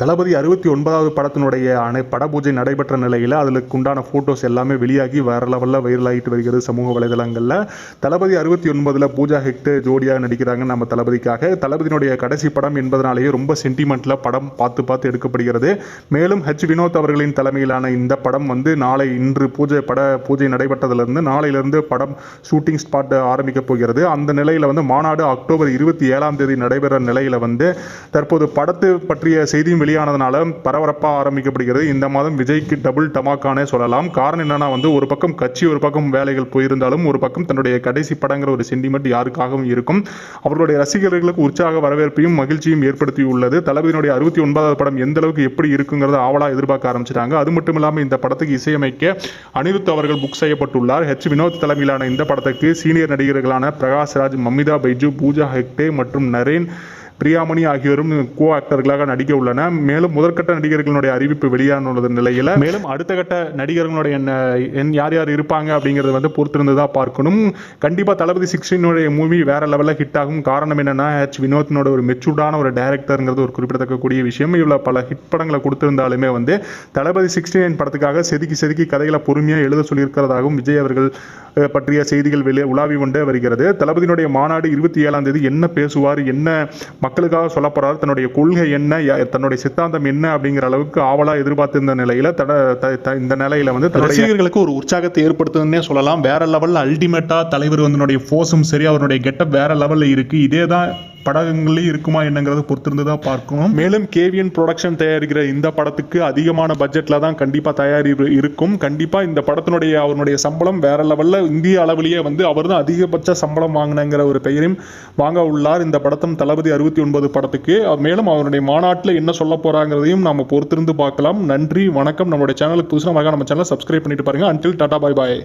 தளபதி அறுபத்தி ஒன்பதாவது படத்தினுடைய அனை பட பூஜை நடைபெற்ற நிலையில் அதுக்கு உண்டான ஃபோட்டோஸ் எல்லாமே வெளியாகி வேற லெவலில் வைரலாகிட்டு வருகிறது சமூக வலைதளங்களில். தளபதி அறுபத்தி ஒன்பதில் பூஜா ஹெக்டு ஜோடியாக நடிக்கிறாங்க நம்ம தளபதிக்காக. தளபதியினுடைய கடைசி படம் என்பதனாலேயே ரொம்ப சென்டிமெண்ட்டில் படம் பார்த்து பார்த்து எடுக்கப்படுகிறது. மேலும் ஹெச் வினோத் அவர்களின் தலைமையிலான இந்த படம் வந்து நாளை இன்று பூஜை பட பூஜை நடைபெற்றதிலிருந்து நாளையிலிருந்து படம் ஷூட்டிங் ஸ்பாட் ஆரம்பிக்கப் போகிறது. அந்த நிலையில் வந்து மாநாடு அக்டோபர் இருபத்தி ஏழாம் தேதி நடைபெற நிலையில் வந்து தற்போது படத்து பற்றிய செய்தியும் வெளியானதுனால பரபரப்பாக ஆரம்பிக்கப்படுகிறது. இந்த மாதம் விஜய்க்கு டபுள் டமாக்கானே சொல்லலாம். காரணம் என்னன்னா வந்து ஒரு பக்கம் கட்சி ஒரு பக்கம் வேலைகள் போயிருந்தாலும் ஒரு பக்கம் தன்னுடைய கடைசி படங்கிற ஒரு சென்டிமெண்ட் யாருக்காகவும் இருக்கும். அவர்களுடைய ரசிகர்களுக்கு உற்சாக வரவேற்பையும் மகிழ்ச்சியும் ஏற்படுத்தியுள்ளது. தளபதியினுடைய அறுபத்தி ஒன்பதாவது படம் எந்த அளவுக்கு எப்படி இருக்குங்கிறத ஆவலாக எதிர்பார்க்க ஆரம்பிச்சிட்டாங்க. அது மட்டும் இல்லாமல் இந்த படத்துக்கு இசையமைக்க அனிருத் அவர்கள் புக் செய்யப்பட்டுள்ளார். ஹெச் வினோத் தலைமையிலான இந்த படத்துக்கு சீனியர் நடிகர்களான பிரகாஷ் ராஜ் மமிதா பைஜு பூஜா ஹெக்டே மற்றும் நரேன் பிரியாமணி ஆகியோரும் கோ ஆக்டர்களாக நடிக்க உள்ளன. மேலும் முதற்கட்ட நடிகர்களுடைய அறிவிப்பு வெளியானுள்ள நிலையில் மேலும் அடுத்த கட்ட நடிகர்களுடைய என்ன என் யார் யார் இருப்பாங்க அப்படிங்கிறத வந்து பொறுத்திருந்து தான் பார்க்கணும். கண்டிப்பாக தளபதி சிக்ஸ்டினுடைய மூவி வேற லெவலில் ஹிட் ஆகும். காரணம் என்னன்னா ஹெச் வினோத்தினோட ஒரு மெச்சூர்டான ஒரு டேரக்டருங்கிறது ஒரு குறிப்பிடத்தக்கக்கூடிய விஷயம். இவ்வளோ பல ஹிட் படங்களை கொடுத்திருந்தாலுமே வந்து தளபதி சிக்ஸ்டி நைன் படத்துக்காக செதுக்கி செதுக்கி கதைகளை பொறுமையாக எழுத சொல்லியிருக்கிறதாகவும் விஜய் அவர்கள் பற்றிய செய்திகள் வெளியே உலாவி கொண்டே வருகிறது. தளபதியினுடைய மாநாடு இருபத்தி ஏழாம் தேதி என்ன பேசுவார் என்ன மக்களுக்காக சொல்ல தன்னுடைய கொள்கை என்ன ய- தன்னுடைய சித்தாந்தம் என்ன அப்படிங்கிற அளவுக்கு ஆவலாக எதிர்பார்த்திருந்த நிலையில் தட த- த- இந்த நிலையில வந்து ரசிகர்களுக்கு ஒரு உற்சாகத்தை ஏற்படுத்துதுன்னே சொல்லலாம். வேற லெவலில் அல்டிமேட்டாக தலைவர் வந்து ஃபோர்ஸும் சரி அவருடைய கெட்டப் வேற லெவலில் இருக்கு. இதே தான் படங்கள்லையும் இருக்குமா என்னங்கிறத பொறுத்திருந்து தான் பார்க்கணும். மேலும் கேவியன் ப்ரொடக்ஷன் தயாரிக்கிற இந்த படத்துக்கு அதிகமான பட்ஜெட்டில் தான் கண்டிப்பாக தயாரி இருக்கும். கண்டிப்பாக இந்த படத்தினுடைய அவருடைய சம்பளம் வேற லெவலில் இந்திய அளவிலேயே வந்து அவர் தான் அதிகபட்ச சம்பளம் வாங்கினங்கிற ஒரு பெயரையும் வாங்க உள்ளார். இந்த படத்தம் தளபதி அறுபத்தி ஒன்பது படத்துக்கு. மேலும் அவருடைய மாநாட்டில் என்ன சொல்ல போறாங்கிறதையும் நம்ம பொறுத்திருந்து பார்க்கலாம். நன்றி வணக்கம். நம்மளுடைய சேனலுக்கு புதுசாக நம்ம சேனலை சப்ஸ்கிரைப் பண்ணிட்டு பாருங்க. அன்டில் டாடா பாய் பாய்